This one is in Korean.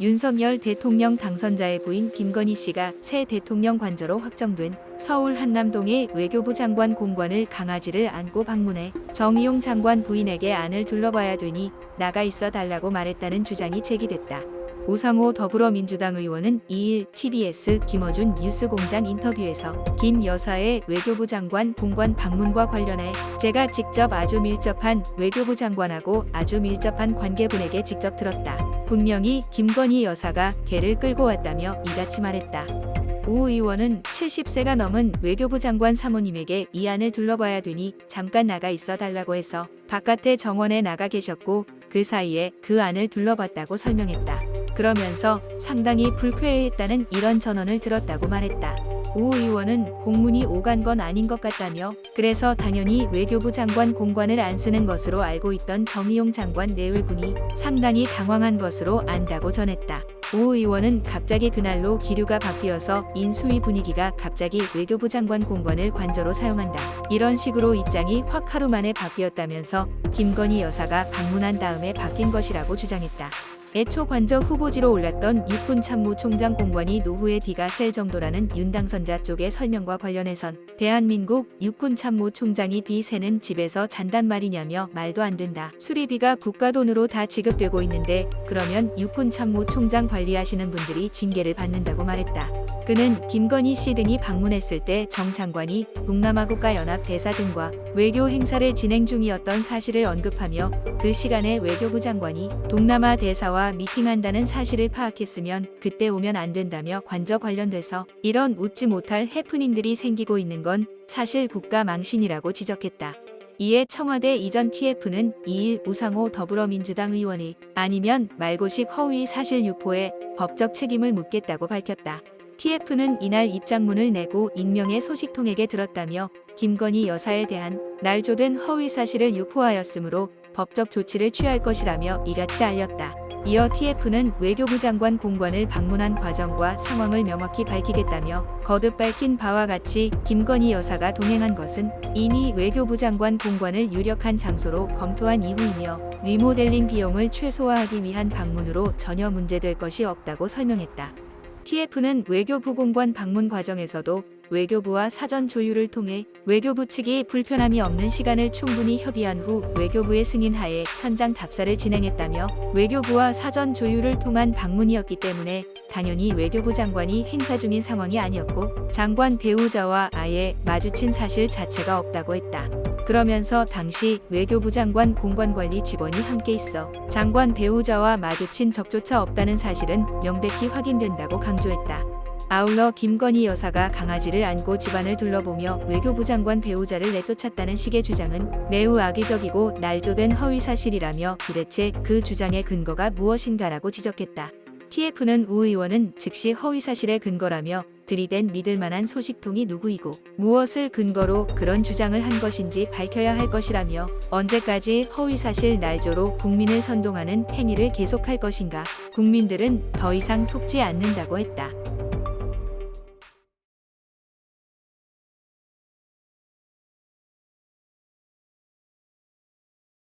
윤석열 대통령 당선자의 부인 김건희 씨가 새 대통령 관저로 확정된 서울 한남동의 외교부 장관 공관을 강아지를 안고 방문해 정의용 장관 부인에게 안을 둘러봐야 되니 나가 있어 달라고 말했다는 주장이 제기됐다. 우상호 더불어민주당 의원은 2일 TBS 김어준 뉴스공장 인터뷰에서 김 여사의 외교부 장관 공관 방문과 관련해 제가 직접 아주 밀접한 외교부 장관하고 아주 밀접한 관계분에게 직접 들었다. 분명히 김건희 여사가 개를 끌고 왔다며 이같이 말했다. 우 의원은 70세가 넘은 외교부 장관 사모님에게 이 안을 둘러봐야 되니 잠깐 나가 있어 달라고 해서 바깥에 정원에 나가 계셨고 그 사이에 그 안을 둘러봤다고 설명했다. 그러면서 상당히 불쾌해했다는 이런 전언을 들었다고 말했다. 우 의원은 공문이 오간 건 아닌 것 같다며 그래서 당연히 외교부 장관 공관을 안 쓰는 것으로 알고 있던 정의용 장관 내외분이 상당히 당황한 것으로 안다고 전했다. 우 의원은 갑자기 그날로 기류가 바뀌어서 인수위 분위기가 갑자기 외교부 장관 공관을 관저로 사용한다. 이런 식으로 입장이 확 하루 만에 바뀌었다면서 김건희 여사가 방문한 다음에 바뀐 것이라고 주장했다. 애초 관저 후보지로 올랐던 육군 참모 총장 공관이 노후에 비가 셀 정도라는 윤 당선자 쪽의 설명과 관련해선 대한민국 육군 참모 총장이 비 새는 집에서 잔단 말이냐며 말도 안 된다. 수리비가 국가 돈으로 다 지급되고 있는데 그러면 육군 참모 총장 관리하시는 분들이 징계를 받는다고 말했다. 그는 김건희 씨 등이 방문했을 때 정 장관이 동남아 국가 연합 대사 등과 외교 행사를 진행 중이었던 사실을 언급하며 그 시간에 외교부 장관이 동남아 대사와 미팅한다는 사실을 파악했으면 그때 오면 안 된다며 관저 관련돼서 이런 웃지 못할 해프닝들이 생기고 있는 건 사실 국가 망신이라고 지적했다. 이에 청와대 이전 TF는 2일 우상호 더불어민주당 의원이 아니면 말고식 허위 사실 유포에 법적 책임을 묻겠다고 밝혔다. TF는 이날 입장문을 내고 익명의 소식통에게 들었다며 김건희 여사에 대한 날조된 허위 사실을 유포하였으므로 법적 조치를 취할 것이라며 이같이 알렸다. 이어 TF는 외교부 장관 공관을 방문한 과정과 상황을 명확히 밝히겠다며 거듭 밝힌 바와 같이 김건희 여사가 동행한 것은 이미 외교부 장관 공관을 유력한 장소로 검토한 이후이며 리모델링 비용을 최소화하기 위한 방문으로 전혀 문제될 것이 없다고 설명했다. TF는 외교부 공관 방문 과정에서도 외교부와 사전 조율을 통해 외교부 측이 불편함이 없는 시간을 충분히 협의한 후 외교부의 승인하에 현장 답사를 진행했다며 외교부와 사전 조율을 통한 방문이었기 때문에 당연히 외교부 장관이 행사 중인 상황이 아니었고 장관 배우자와 아예 마주친 사실 자체가 없다고 했다. 그러면서 당시 외교부 장관 공관관리 직원이 함께 있어 장관 배우자와 마주친 적조차 없다는 사실은 명백히 확인된다고 강조했다. 아울러 김건희 여사가 강아지를 안고 집안을 둘러보며 외교부 장관 배우자를 내쫓았다는 식의 주장은 매우 악의적이고 날조된 허위 사실이라며 도대체 그 주장의 근거가 무엇인가라고 지적했다. TF는 우 의원은 즉시 허위 사실의 근거라며 들이댄 믿을 만한 소식통이 누구이고 무엇을 근거로 그런 주장을 한 것인지 밝혀야 할 것이라며 언제까지 허위 사실 날조로 국민을 선동하는 행위를 계속할 것인가 국민들은 더 이상 속지 않는다고 했다.